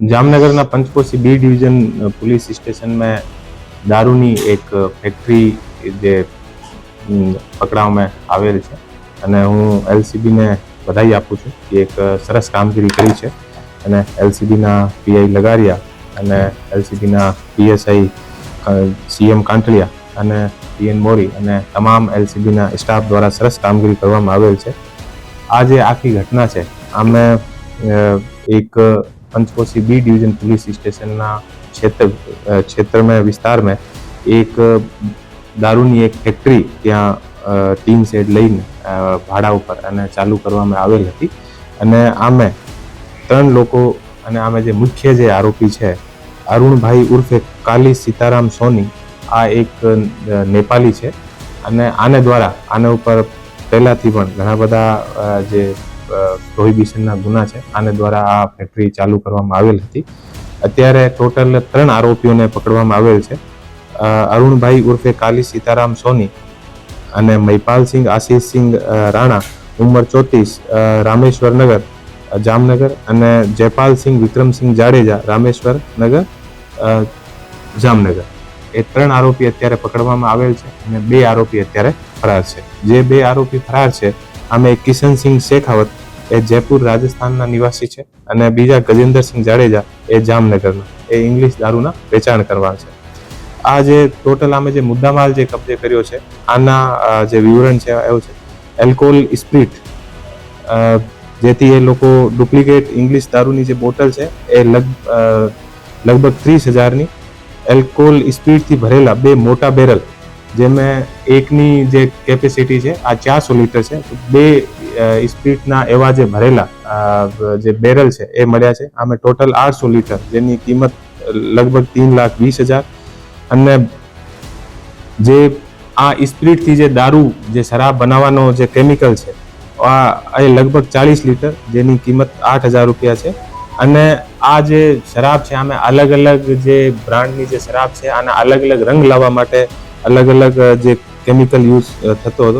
જામનગરના Panchkoshi B division police સ્ટેશનમાં દારૂની એક ફેક્ટરી જે પકડાવવામાં આવેલ છે. અને હું એલસીબીને વધાઈ આપું છું કે એક સરસ કામગીરી કરી છે. અને એલસીબીના પીઆઈ લગારિયા અને એલસીબીના પીએસઆઈ સીએમ કાંટળિયા અને પીએન મોરી અને તમામ એલસીબીના સ્ટાફ દ્વારા સરસ કામગીરી કરવામાં આવેલ છે. આ જે આખી ઘટના છે, આમે એક Panchkoshi B division police station ना क्षेत्र अ, क्षेत्र में विस्तार में એક દારૂની એક ફેક્ટરી ત્યાં અ, ટીન શેડ લઈને અ, ભાડા ઉપર અને ચાલુ કરવામાં આવેલ હતી અને આમે ત્રણ લોકો અને આમે જે મુખ્ય જે આરોપી છે અરુણભાઈ ઉર્ફે કાલી સીતારામ સોની આ એક અ, નેપાળી છે અને આને દ્વારા આના ઉપર પહેલાથી પણ ઘણા બધા અ, જે પ્રોહિબિશનના ગુના છે. આને દ્વારા આ ફેક્ટરી ચાલુ કરવામાં આવેલ હતી. અત્યારે ટોટલ ત્રણ આરોપીઓને પકડવામાં આવેલ છે. અરુણભાઈ ઉર્ફે કાલી સીતારામ સોની અને મહિપાલસિંહ આશીષસિંહ રાણા, ઉંમર ચોત્રીસ રામેશ્વર નગર જામનગર અને જયપાલસિંહ વિક્રમસિંહ જાડેજા રામેશ્વર નગર જામનગર. એ ત્રણ આરોપી અત્યારે પકડવામાં આવેલ છે અને બે આરોપી અત્યારે ફરાર છે. જે બે આરોપી ફરાર છે આમે કિશનસિંહ શેખાવત, એ જયપુર રાજસ્થાનના નિવાસી છે અને બીજા ગજેન્દ્રસિંહ જાડેજા એ જામનગરના એ ઇંગ્લિશ દારૂના વેચાણ કરવા છે. આ જે ટોટલ આમે જે મુદ્દામાલ જે કબજે કર્યો છે, આના જે વિવરણ છે, એવું છે. એલ્કોહોલ સ્પ્રિટ જેથી એ લોકો ડુપ્લિકેટ ઇંગ્લિશ દારૂની જે બોટલ છે, એ લગ લગભગ ત્રીસ હજારની એલ્કોહોલ સ્પીડથી ભરેલા બે મોટા બેરલ જેમાં એકની જે કેપેસિટી છે, આ ચારસો લીટર છે બે સ્પીડના એવા જે ભરેલા જે બેરલ છે, એ મળ્યા છે. આમાં ટોટલ આઠસો લીટર, જેની કિંમત લગભગ તીન લાખ વીસ હજાર. અને જે આ સ્પીડથી જે દારૂ, જે શરાબ બનાવવાનો જે કેમિકલ છે, આ એ લગભગ ચાલીસ લીટર, જેની કિંમત આઠ હજાર રૂપિયા છે. અને આ જે શરાબ છે, આમે અલગ અલગ જે બ્રાન્ડની જે શરાબ છે, આના અલગ અલગ રંગ લાવવા માટે અલગ અલગ જે કેમિકલ યુઝ થતો હતો